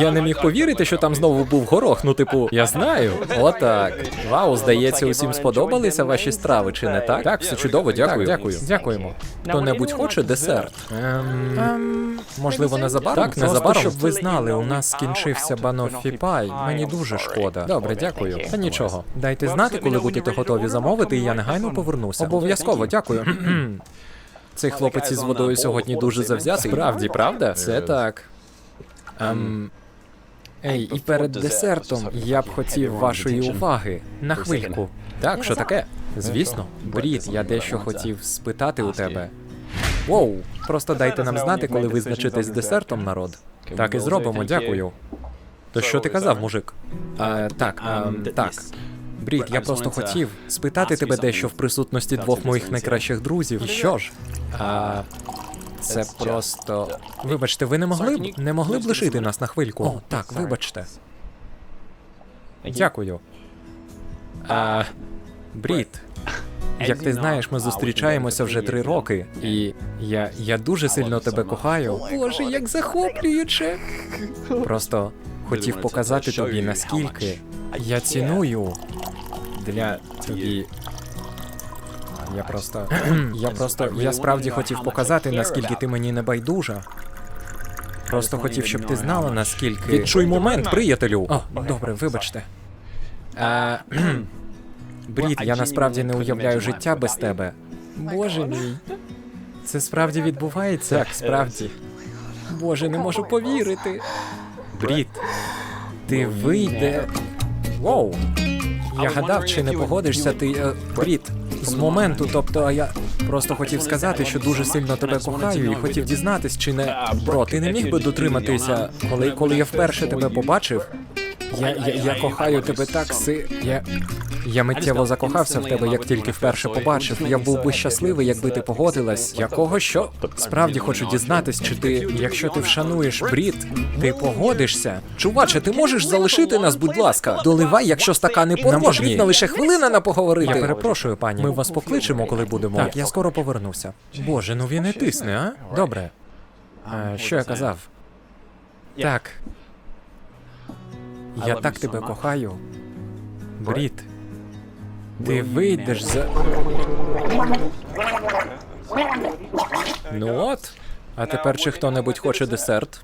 Я не міг повірити, що там знову був горох. Ну, типу, я знаю. Отак. Вау, здається, усім сподобалися ваші страви, чи не так? Так, все чудово, дякую. дякую. Дякуємо. Хто-небудь хоче десерт? Ем, можливо, незабаром? Так, незабаром. щоб ви знали, у нас скінчився банофі пай. Мені дуже шкода. Добре, дякую. Та нічого. Дайте знати, коли будете готові замовити, і я негайно повернуся. Обов'язково, дякую. Цей хлопець із водою сьогодні дуже завзятий. Справді, правда? Це так. Ем... Ей, і перед десертом я б хотів вашої уваги. На хвильку. Так, що таке? Звісно, Брід, я дещо хотів спитати у тебе. Воу, просто дайте нам знати, коли визначитесь з десертом, народ. Так і зробимо, дякую. То що ти казав, мужик? А, так, ем, так. Брід, я просто хотів спитати тебе дещо в присутності двох моїх найкращих друзів. І що ж? А, це просто. Вибачте, ви не могли б не могли б лишити нас на хвильку? О, так, вибачте. Дякую. А, Брід, як ти знаєш, ми зустрічаємося вже три роки, і я, я дуже сильно тебе кохаю. Боже, як захоплююче. Просто хотів показати тобі, наскільки я ціную для тобі. Я просто. Я просто. Я справді хотів показати, наскільки ти мені не байдужа. Просто хотів, щоб ти знала, наскільки. Відчуй момент, приятелю. О, добре, вибачте. А. Брід, я насправді не уявляю життя без тебе. Боже мій. Це справді відбувається? Так, справді. Боже, не можу повірити. Брід, ти вийде. Воу. Я гадав, чи не погодишся ти. Е, Брід, з моменту, тобто, я просто хотів сказати, що дуже сильно тебе кохаю, і хотів дізнатись, чи не. Бро, ти не міг би дотриматися, коли, коли я вперше тебе побачив. Я, я, я кохаю тебе так си. Я. Я миттєво закохався в тебе, як тільки вперше побачив. Я був би щасливий, якби ти погодилась. Якого що? Справді хочу дізнатись, чи ти, якщо ти вшануєш брід, ти погодишся? Чуваче, ти можеш залишити нас, будь ласка. Доливай, якщо стакани порожні. Нам потрібна лише хвилина на поговорити. Я перепрошую, пані. Ми вас покличемо, коли будемо. Так, я скоро повернуся. Боже, ну він не тисне, а? Добре. А, що я казав? Так. Я так тебе кохаю. Брід. Ти вийдеш за. Ну от. А тепер чи хто-небудь хоче десерт?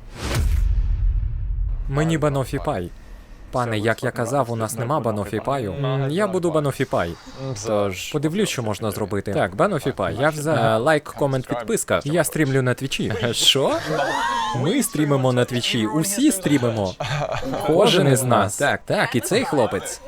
Мені банофі пай. Пане, як я казав, у нас нема банофі паю. Я буду банофі пай. Тож подивлюсь, що можна зробити. Так, банофі пай. Я за лайк, комент, підписка. Я стрімлю на твічі. Що? Ми стрімимо на твічі. Усі стрімимо. Кожен із нас. Так, так, і цей хлопець.